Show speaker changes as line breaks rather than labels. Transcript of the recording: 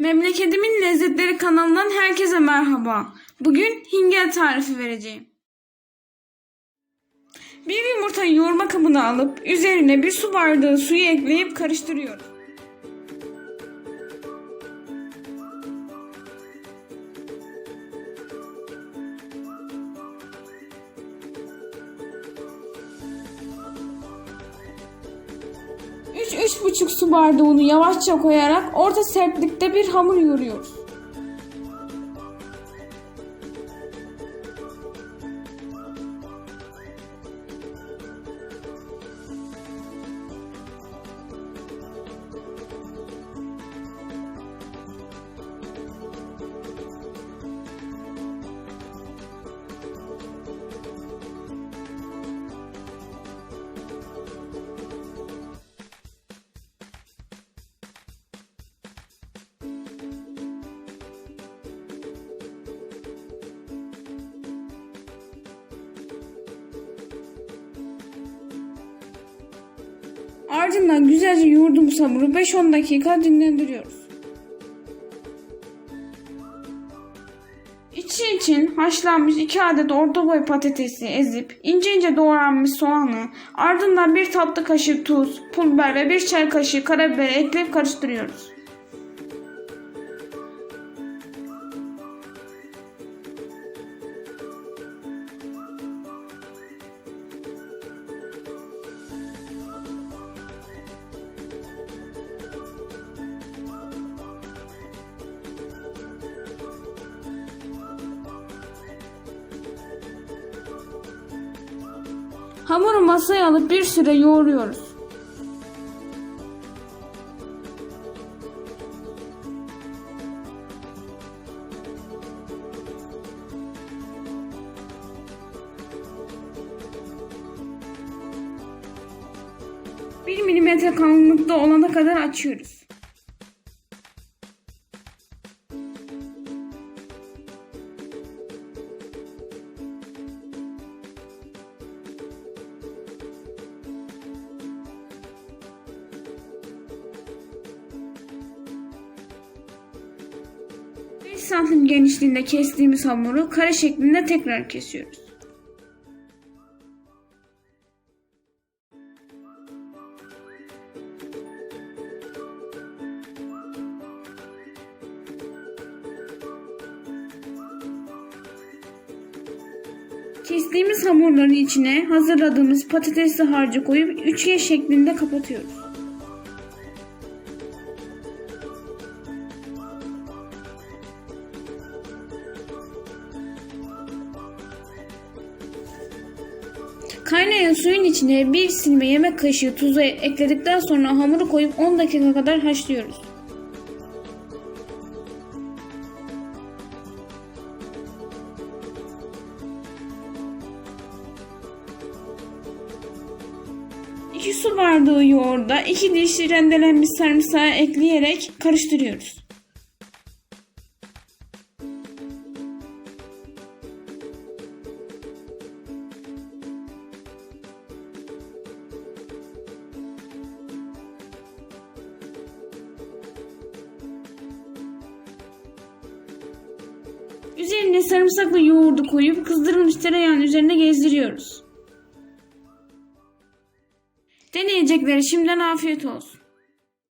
Memleketimin Lezzetleri kanalından herkese merhaba. Bugün hingel tarifi vereceğim. Bir yumurtayı yoğurma kabına alıp üzerine bir su bardağı suyu ekleyip karıştırıyoruz. Üç, üç buçuk su bardağı unu yavaşça koyarak orta sertlikte bir hamur yoğuruyoruz. Ardından güzelce yoğurduğumuz hamuru 5-10 dakika dinlendiriyoruz. İçi için haşlanmış 2 adet orta boy patatesi ezip ince ince doğranmış soğanı ardından bir tatlı kaşığı tuz, pul biber ve bir çay kaşığı karabiber ekleyip karıştırıyoruz. Hamuru masaya alıp bir süre yoğuruyoruz. Bir milimetre kalınlıkta olana kadar açıyoruz. Santim genişliğinde kestiğimiz hamuru kare şeklinde tekrar kesiyoruz. Kestiğimiz hamurların içine hazırladığımız patatesli harcı koyup üçgen şeklinde kapatıyoruz. Kaynayan suyun içine bir silme yemek kaşığı tuzu ekledikten sonra hamuru koyup 10 dakika kadar haşlıyoruz. İki su bardağı yoğurda iki diş rendelenmiş sarımsağı ekleyerek karıştırıyoruz. Üzerine sarımsaklı yoğurdu koyup kızdırılmış tereyağının üzerine gezdiriyoruz. Deneyecekleri şimdiden afiyet olsun.